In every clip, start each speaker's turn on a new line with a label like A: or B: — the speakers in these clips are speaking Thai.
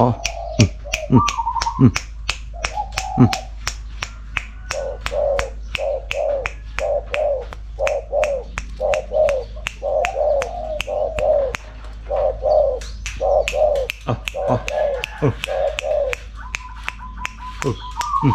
A: อ๋ออืมอืมอืมอืมเออาอืมอืม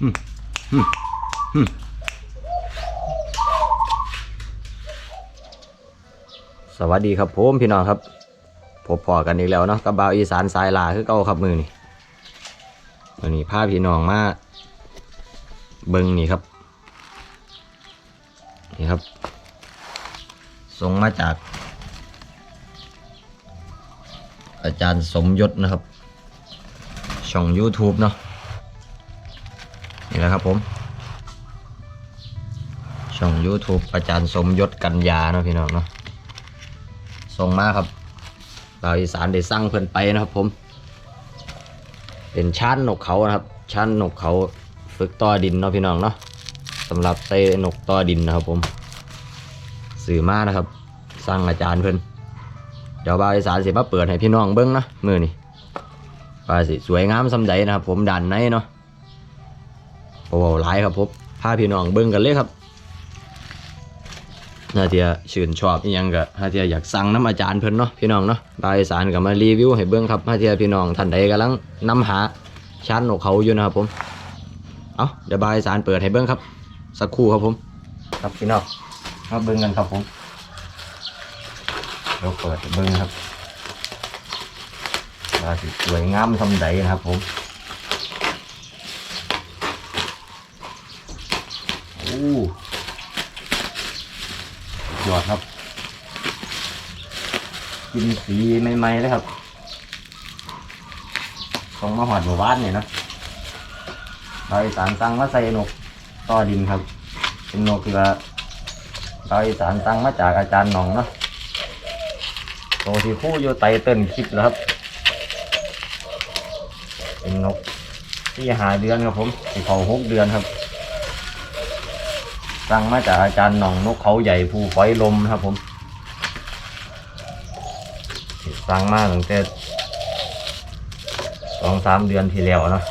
A: อืมอืมอืมสวัสดีครับผมพี่น้องครับ พบพอกันอีกแล้วเนาะกับบ่าวอีสานสายลาคือเก่าครับมือนี่มือนี่พาพี่น้องมาเบิงนี่ครับ นี่ครับส่งมาจาก อาจารย์สมยศนะครับ ช่อง YouTube เนาะนี่แหละครับผม ช่อง YouTube อาจารย์สมยศกัญญาเนาะพี่น้องเนาะส่งมาครับ เราวอีสานได้สร้างเพิ่นไปนะครับผม เป็นชั้นนกเขานะครับชั้นนกเขาฝึกต่อดินเนาะพี่น้องเนาะสำหรับใส่นกต่อดินนะครับผมสื่อมานะครับสร้างอาจารย์เพิ่นเดี๋ยวบ่าวอีสานสิมาเปิดให้พี่น้องเบิ้งนะมือนี่ว่าสิสวยงามสำใดนะครับ ผมดันในเนาะโอ้โหหลายครับผมพาพี่น้องเบิ้งกันเลยครับ ถ้าเทียชื่นชอบอิหยังก็ถ้าเทียอยากสั่งน้ำอาจารย์เพิ่นเนาะพี่น้องเนาะบายสารก็มารีวิวให้เบิ่งครับถ้าเทียพี่น้องท่านใดกำลังนํหาชั้นของเขาอยู่นะครับผมเอาเดี๋ยวบายสารเปิดให้เบิ่งครับ สักครู่ครับผม ครับพี่น้องมาเบิ่งกันครับผมเดี๋ยวเปิดเบิ่งครับว่าสิสวยงามทำใดนะครับผมโอ้ ยอดครับ กินสีใหม่ๆเลยครับของมาหอดหมู่บ้านเนี่ยนะเราอีสานตั้งมาใส่นกต่อดินครับ เป็นนกที่ว่าเราอีสานตั้งมาจากอาจารย์หนองเนาะโตที่คู่อยู่ไตเติ้นคลิปแล้วครับ เป็นนกที่หาเดือนครับผมที่เขาหกเดือนครับ สั่งมาจากอาจารย์หน่องนกเขาใหญ่ภูฝอยลมครับผมสั่งมาตั้งแต่สองสามเดือนที่แล้วเนาะ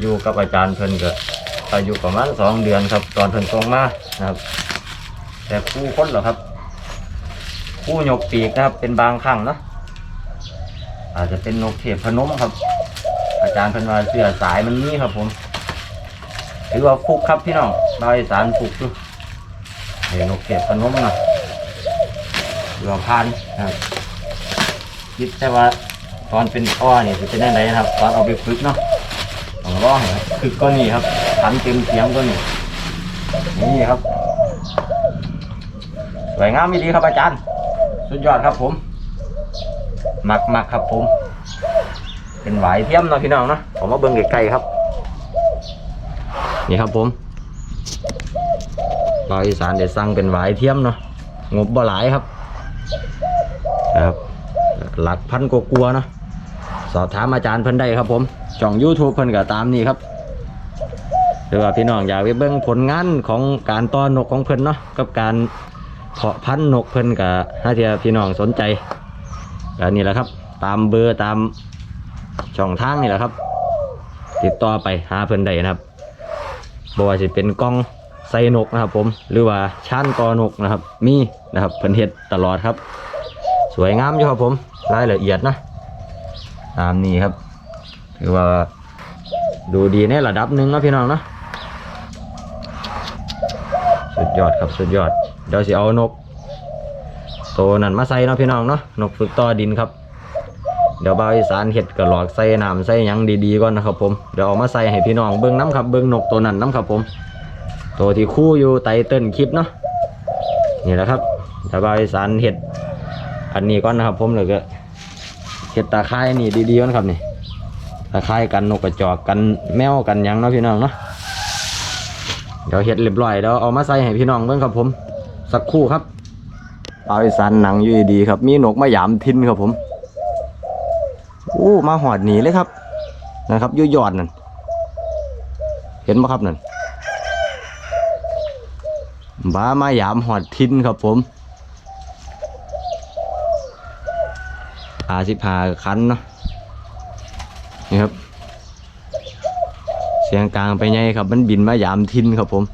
A: อยู่กับอาจารย์เพิ่นก็อายุประมาณสองเดือนครับ ตอนเพิ่นส่งมานะครับ แต่คู่คนเหรอครับ คู่หยกปีกนะครับ เป็นบางครั้งเนาะอาจจะเป็นนกเทพพนมครับ อาจารย์เพิ่นว่าเสือสายมันนี่ครับผมถือว่าฟุกครับพี่น้องดอยสารฟุกอยู่ เห็นกเก็บขนมนะเรือพานครับคิดแต่ว่าตอนเป็นอ้อเนี่ยจะเป็นยังไงนะครับ ตอนเอาไปฝึกเนาะต้องร้องให้ฝึกก็นี่ครับขันเต็มเสียงก็นี่นี่ครับสวยงามมีดีครับอาจารย์ สุดยอดครับผมหมักหมักครับผม เป็นไหวเทียมเนาะพี่น้องเนาะผมมาเบิ่งไกลๆครับ นี่ครับผม เราอีสานเดี๋ยวสั่งเป็นหวายเทียมเนาะงบบ่หลายครับ ครับหลักพันกว่าๆเนาะสอบถามอาจารย์เพิ่นได้ครับผมช่อง YouTube เพิ่นก็ตามนี้ครับหรือว่าพี่น้องอยากไปเบิ่งผลงานของการต้อนนกของเพิ่นเนาะกับการเพาะพันธุ์นกเพิ่นกับถ้าเทียพี่น้องสนใจก็นี่แหละครับ ตามเบอร์ตามช่องทางนี่แหละครับ ติดต่อไปหาเพิ่นได้นะครับบ่ว่าสิเป็นกล้อง ส่นกนะครับ ผมหรือว่าชั้นกอนกนะครับ มีนะครับเพิ่นเฮ็ดตลอดครับ สวยงามอยู่ครับผมรายละเอียดนะตามนี้ครับถือว่าดูดีในระดับหนึ่งนะพี่น้องนะสุดยอดครับสุดยอดเดี๋ยวสิเอานกโตวนั่นมาใส่เนาะพี่น้องเนาะนกฝึกต่อดินครับ เดี๋ยวบ่าวอีสานเห็ดกระหลอกใส่น้ำใส่ยังดีๆก่อนนะครับผมเดี๋ยวเอามาใส่ให้พี่น้องเบิ้งน้ำครับเบิ้งนกตัวนั้นน้ำครับผม ตัวที่คู่อยู่ไตเติ้ลคลิปเนาะนี่แหละครับถ้าบายสารเห็ดอันนี้ก่อนนะครับ ผมเลยก็เห็ดตาข่ายนี่ดีๆก่อนครับนี่ตาข่ายกันนกกระจอกกันแมวกันยังเนาะพี่น้องเนาะเดี๋ยวเห็ดเรียบร้อยเดี๋ยวเอามาใส่ให้พี่น้องเบิ่งครับผม สักครู่ครับเอาไอสันหนังอยู่ดีๆครับ มีนกมาหยามทินครับผมอู้มาหอดหนีเลยครับนะครับยุ่ยอดนั่นเห็นไหมครับนั่น บ้ามายามหอดทินครับผมอาสิบหาคันเนาะนี่ครับ เสียงกลางไปไงครับ มันบินมายามทินครับผม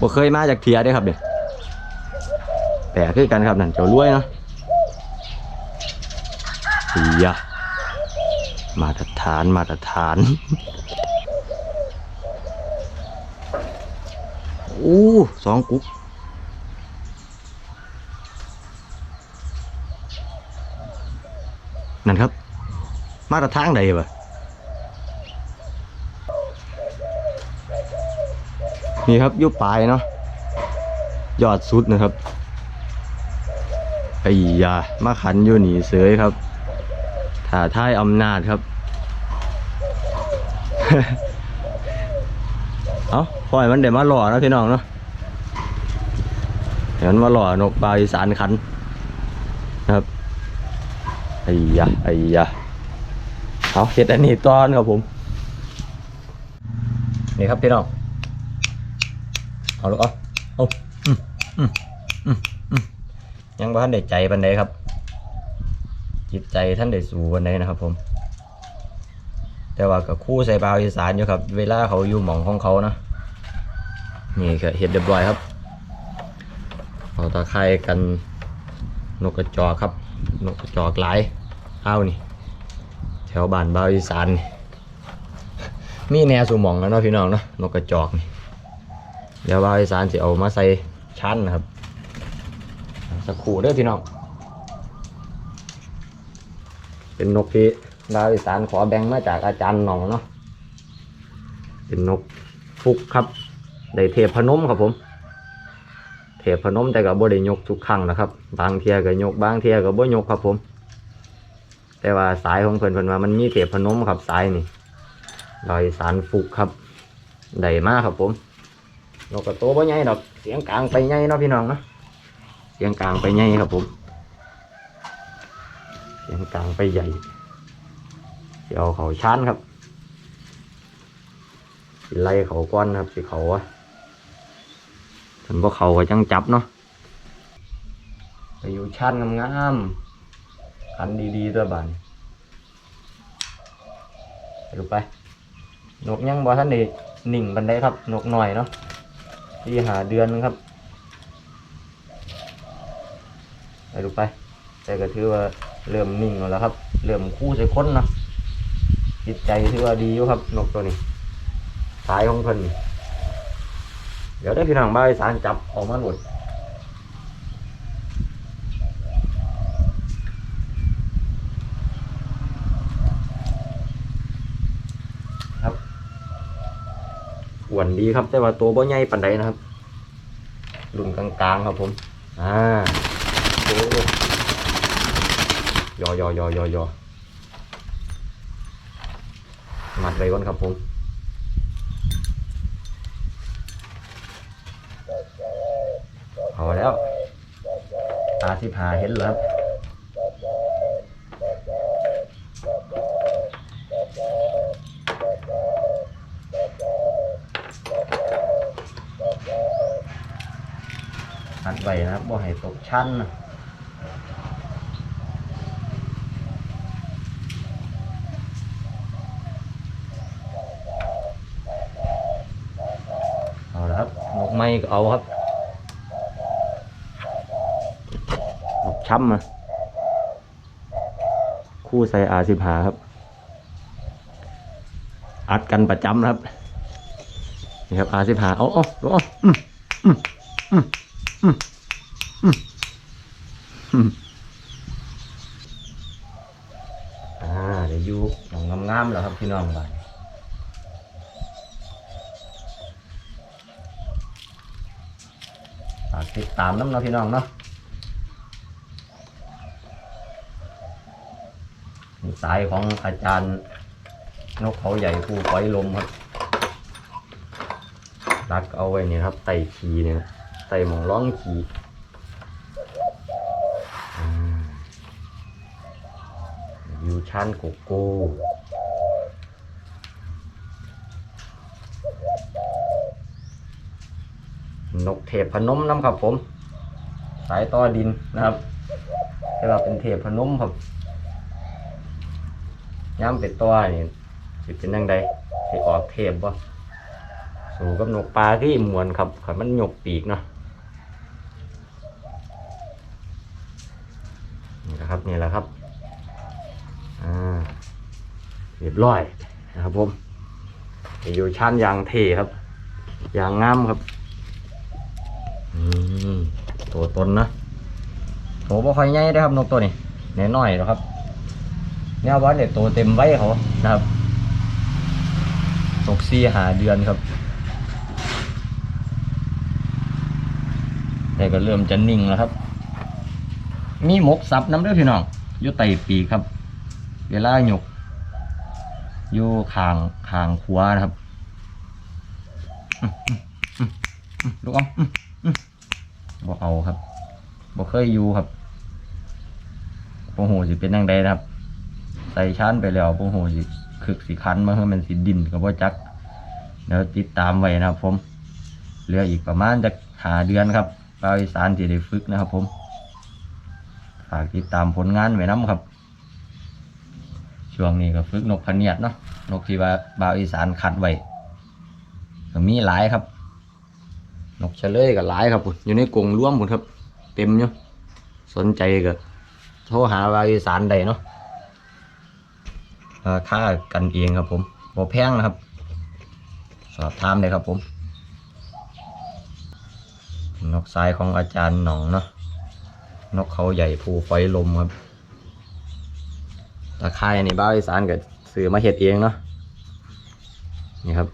A: บ่เคยมาจากเทียเด้ครับเนี่ยแปลกคือกันครับนั่นเจ้ารวยเนาะอียมาตรฐานมาตรฐาน อู้สองกุ๊กนั่นครับ มาตรทางใดวะนี่ครับยุบปลายเนาะยอดสุดนะครับไอ้ยามาขันอยู่หนีเสยครับถ่าท้ายอำนาจครับ เอาป ล่อยมันเดี๋ยวมาหล่อนะพี่น้องเนาะเดี๋ยวมันมาหล่อนกปลาอีสานขันนะครับไอ้ยะไอ้ยะเอาเห็ดอันนี้ตอนครับผม นี่ครับพี่น้อง เอาลูกเอาเอาอืมอืมอืมอืมยังบ่ท่านได้ใจปันใดครับ จิตใจท่านได้สู่ปันใดนะครับผมแต่ว่ากับคู่ใส่บาวอีสานอยู่ครับ เวลาเขาอยู่หม่องของเขานะ นี่ก็เห็ดเรียบร้อยครับเอาตะไคร้กันนกกระจอกครับ นกกระจอกหลายเอานี่ แถวบ้านบาวอีสานนี่มีแนวสูมองแล้วเนาะพี่น้องเนาะนกกระจอกนี่เดี๋ยวบาวอีสานจะเอามาใส่ชั้นนะครับสักครู่เด้อพี่น้อง เป็นนกที่บาวอีสานขอแบ่งมาจากอาจารย์หนองเนาะ เป็นนกฟุกครับ ได้เทพพนมครับผม เทพพนมแต่ก็บ่ได้ยกทุกครั้งนะครับ บางเทียก็ยกบางเทียก็บ่ยกครับผม แต่ว่าสายของเพิ่นเพิ่นว่ามันมีเทพพนมครับสายนี่ดอยสารฟุกครับได้มากครับผมนกกระโตบ่ใหญ่ดอกเสียงกลางไปใหญ่เนาะพี่น้องเนาะเสียงกลางไปใหญ่ครับผม เสียงกลางไปใหญ่สิเอาเขาชานครับไล่เขาก้อนครับสิเขาอะ ถึงพวกเขาก็จังจับเนาะไปอยู่ชั้นงามๆขันดีๆตัวบานไปดูไป นกยังบ่ท่านได้หนิ่งบันไดครับ นกหน่อยเนาะที่หาเดือนครับ ไปดูไป แต่ก็ถือว่าเริ่มนิ่งแล้วครับ เริ่มคู่ใส่คนเนาะจิตใจถือว่าดีอยู่ครับ นกตัวนี้ สายของเพิ่น เดี๋ยวได้พี่น้องบ้านอีสารจับออกมาหมดครับอ้วนดีครับ แต่ว่าตัวบ่ใหญ่ปานใดนะครับรุ่นกลางๆครับผม อ่าโอ้ยอยอยอยอยอมัดไว้ก่อนครับผม พอแล้ว ตาที่พาเห็นแล้วครับหัดไว้นะครับบ่ให้ตกชั้นนะเอาละครับนกไม้ก็เอาครับ นก ช้ำมา คู่ใส่อาสิบหาครับ อัดกันประจำครับ นี่ครับอาสิบหาเอาเอาเอาอืมอืมอืมอืมอืมอืมอ่าเดี๋ยวอยู่งงามๆแล้วครับพี่น้องบ้านฝากติดตามน้ำเนาะพี่น้องเนาะ สายของอาจารย์นกเขาใหญ่ผู้ปล่อยลมครับรักเอาไว้นี่ครับไต่ขีเนี่ยไต่หมองร้องขีอยู่ชั้นโกโก้นกเทพพนมน้ำครับผม สายต่อดินนะครับแต่ว่าเป็นเทพพนมครับ ย้ำเป็นตัวนี่สิเป็นยังไงสิออกเทปบ่สู่กับนกปลาที่มวนครับขันมันหยกปีกเนาะนี่แหละครับนี่แหละครับอ่าเรียบร้อยนะครับผมอยู่ชั้นยางเทครับยางงามครับอืมตัวตนนะโหบ่ค่อยใหญ่เด้ครับนกตัวนี้แน่น้อยหรอกครับ เนี่ยวันเนี่ยโตเต็มไว้เขานะครับตกซีหาเดือนครับแต่ก็เริ่มจะนิ่งแล้วครับ มีหมกสับน้ำเด้วยพี่น้องอยู่ไตปีครับ เวลาหยกอยู่คางคางขวานะครับลูกเอาอื้ออื้อบ่เอาครับบ่เคยอยู่ครับโอ้โหสิเป็นยังไงนะครับ ใส่ชั้นไปแล้วโอ้โหสิคึกสิคันมาเพื่อมันสิดินกับว่าจักเดี๋ยวติดตามไว้นะครับผมเหลืออีกประมาณจะหาเดือนครับบาอีสานที่ได้ฝึกนะครับผม ฝากติดตามผลงานไว้น้ำครับ ช่วงนี้ก็ฝึกนกพเนียดเนาะ นกที่ว่าบาวอีสานคัดไว้ก็มีหลายครับ นกเฉลยก็หลายครับผมอยู่ในกรงร่วมผมครับ เต็มอยู่สนใจก็โทรหาบาวอีสานได้เนาะ ราคากันเองครับผมบ่แพงนะครับ สอบถามเลยครับผม นกทรายของอาจารย์หนองเนาะนกเขาใหญ่ภูไฟลมครับตะไคร่นี่บ้าอีสานก็ซื้อมาเห็ดเองเนาะนี่ครับ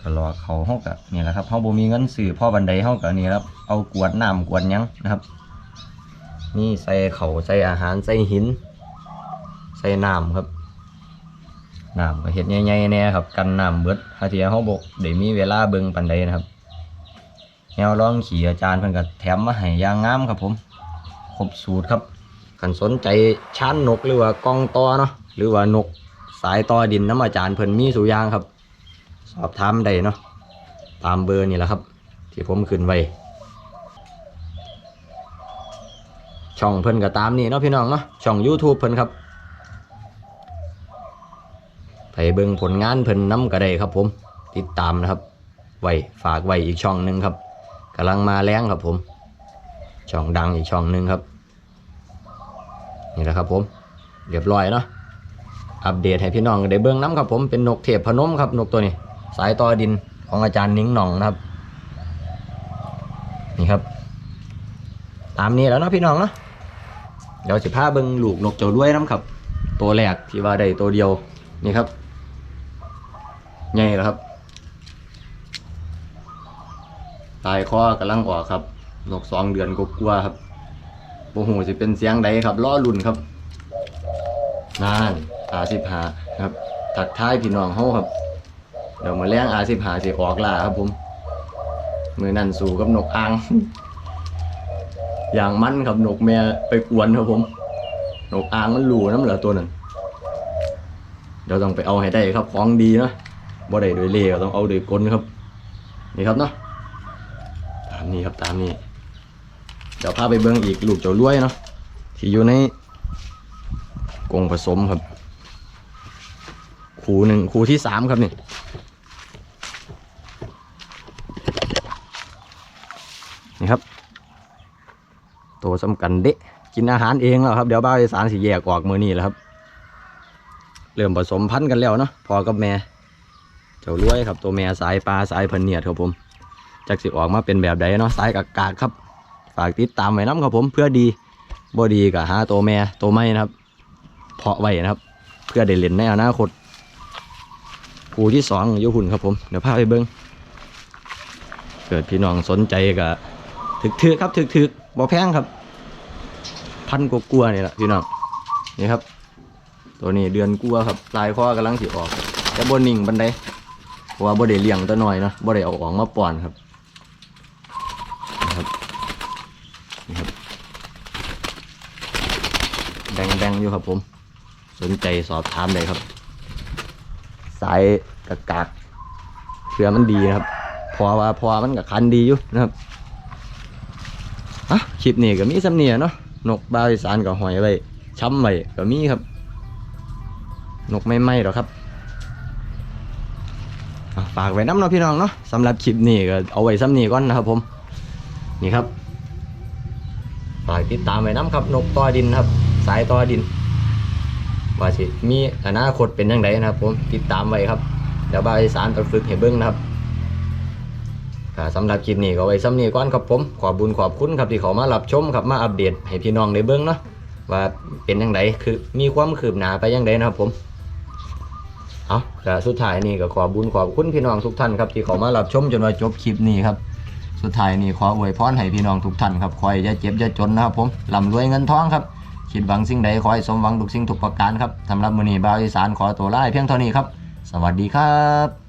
A: ก็รอเขาเฮากับนี่แหละครับเฮาบ่มีเงินซื้อพ่อบันไดเฮากับนี่ครับเอากวดน้ำกวดยังนะครับ นี่ใส่เขาใส่อาหารใส่หิน ส่น้ำครับน้ำก็เห็ดใหญ่ๆแน่ครับ กันน้ำเบิดหาเทียเขาบอกเดี๋ยวมีเวลาเบิ่งปันใดนะครับ แนวร้องขี่อาจารย์เพิ่นก็แถมมาให้ยางงามครับผมครบสูตรครับคันสนใจชั้นนกหรือว่ากองตอเนาะหรือว่านกสายตอดินน้ำอาจารย์เพิ่นมีสุยางครับ สอบถามได้เนาะตามเบอร์นี่แหละครับ ที่ผมขึ้นไว้ช่องเพิ่นก็ตามนี่เนาะพี่น้องเนาะช่อง YouTube เพิ่นครับ ไปเบิ่งผลงานเพิ่นน้ำก็ได้ครับ ผมติดตามนะครับ ไว้ฝากไว้อีกช่องหนึ่งครับกำลังมาแรงครับผม ช่องดังอีกช่องหนึ่งครับ นี่แหละครับผมเรียบร้อยเนาะอัปเดตให้พี่น้องได้เบิ่งน้ำครับผมเป็นนกเทพพนมครับนกตัวนี้ สายต่อดินของอาจารย์นิ้งหน่องนะครับ นี่ครับ ตามนี้แล้วเนาะพี่น้องเนาะเดี๋ยวสิพาเบิ่งลูกนกเจ้าด้วยน้ำครับ ตัวแรกที่ว่าได้ตัวเดียวนี่ครับ ใหญ่แล้วครับ ตายคอกำลังออกครับนกสองเดือนกลัวครับโอ้โหสิเป็นเสียงใดครับล้อลุ่นครับนานอาสิบหาครับถักท้ายพี่น้องเฮาครับ เดี๋ยวมาแล้งอาสิบหาสิออกล่าครับผมมือนั่นสู่กับนกอ่าง อย่างมันครับนกแม่ไปกวนครับผมนกอ่างมันหลูน้ำเหลือตัวนั้นเดี๋ยวต้องไปเอาให้ได้ครับของดีเนาะ บ่ได้โดยเล่ก็ต้องเอาโดยกลครับ นี่ครับเนาะตามนี้ครับตามนี้เดี๋ยวพาไปเบิ้งอีกลูกเจ้ารวยเนาะที่อยู่ในกงผสมครับ คูหนึ่งคูที่สามครับนี่นี่ครับ ตัวสำคัญเดะกินอาหารเองแล้วครับ เดี๋ยวบ้าวอีสานสีแยกออกมือนี่แหละครับ เริ่มผสมพันธุ์กันแล้วเนาะพอกับแม่ เจ้ารวยครับตัวแม่สายปลาสายพันเนียดครับผมจากสิออกมาเป็นแบบใดเนาะสายกากาครับ ฝากติดตามไว้น้ำครับผมเพื่อดีบ่ดีกับหาตัวแม่ตัวไม่นะครับ เพาะไว้นะครับ เพื่อได้เล่นในอนาคตครูที่สองยุหุ่นครับผมเดี๋ยวพาไปเบิ้งเกิดพี่น้องสนใจกับถึกถือครับถึกถือบ่แพงครับ พันกกลัวนี่แหละพี่น้องนี่ครับ ตัวนี้เดือนกลัวครับลายคอกำลังสิออกแต่บนหนิ่งบันได เพราะว่าบ่ได้เลี้ยงตัวน้อยเนาะบ่ได้เอาออกมาป้อนครับนะครับนี่ครับแดงๆอยู่ครับผม สนใจสอบถามเลยครับ สายกากากเชื่อมันดีนะครับ พอว่าพอมันกับคันดีอยู่นะครับอะคลิปนี้ก็มีสำเนียเนาะนกบาวอีสานกับหอยไว้ช้ำไว้ก็มีครับ นกไม่ไหมหรอกครับ ฝากไว้น้ำเนาะพี่น้องเนาะสำหรับคลิปนี้ก็เอาไว้ซ้ำนี้ก่อนนะครับผมนี่ครับฝากติดตามไว้น้ำครับนกต่อดินครับ สายต่อดินว่าสิมีอนาคตเป็นยังไงนะครับ ผมติดตามไว้ครับเดี๋ยวบาวสานไปฝึกให้เบิ้งนะครับสำหรับคลิปนี้ก็ไว้ซ้ำนี้ก่อนครับผมขอบุญขอบคุณครับที่เขามารับชมครับมาอัปเดตให้พี่น้องได้เบิ้งเนาะว่าเป็นยังไงคือมีความคืบหน้าไปยังไงนะครับผม เอาแต่สุดท้ายนี่ก็ขอบุญขอบคุณพี่น้องทุกท่านครับที่เขามารับชมจนว่าจบคลิปนี้ครับ สุดท้ายนี่ขออวยพรให้พี่น้องทุกท่านครับคอยอย่าเจ็บอย่าจนนะครับผมร่ำรวยเงินทองครับคิดหวังสิ่งใดขอให้สมหวังทุกสิ่งทุกประการครับสำหรับมื้อนี้บ่าวอีสานขอตัวลาไปเพียงเท่านี้ครับ สวัสดีครับ